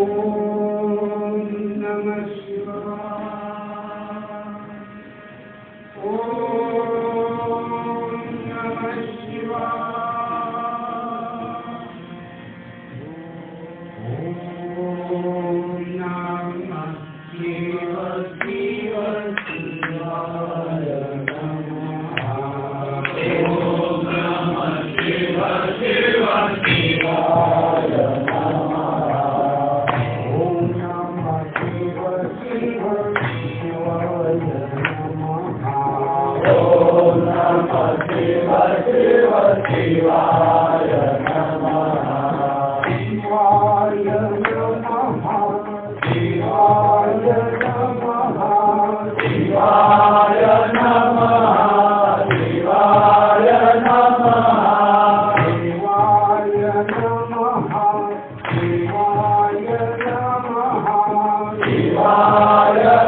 Oh. Shivaya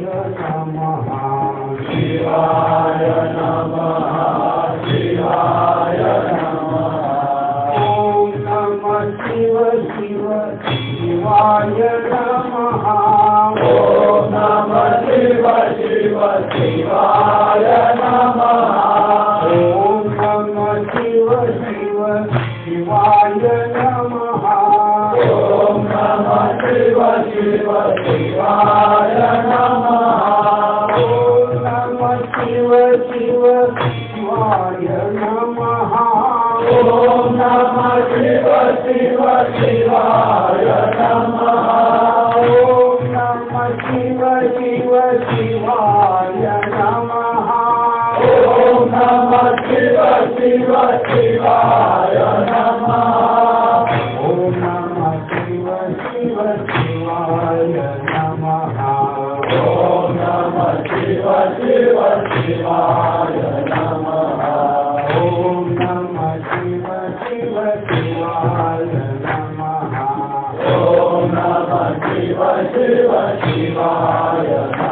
महा शिवा शिवाय नमः। Shiva, Shiva, Shivaya.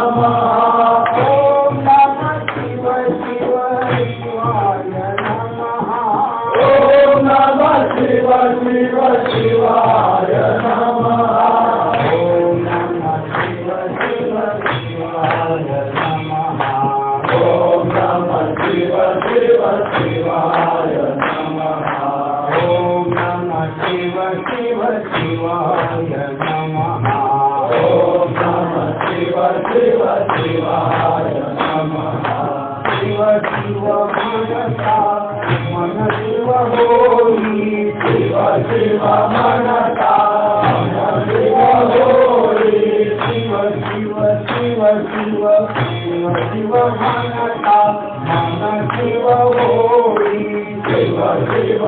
Shiv Shiv शिवाय नम ॐ शिव शिव शिवाय नमः शिव शिव मनसा मन शिव होरी शिव शिव मनसा मन शिव होरी शिव शिव शिव शिव शिव शिव मनसा मन शिव होरी शिव शिव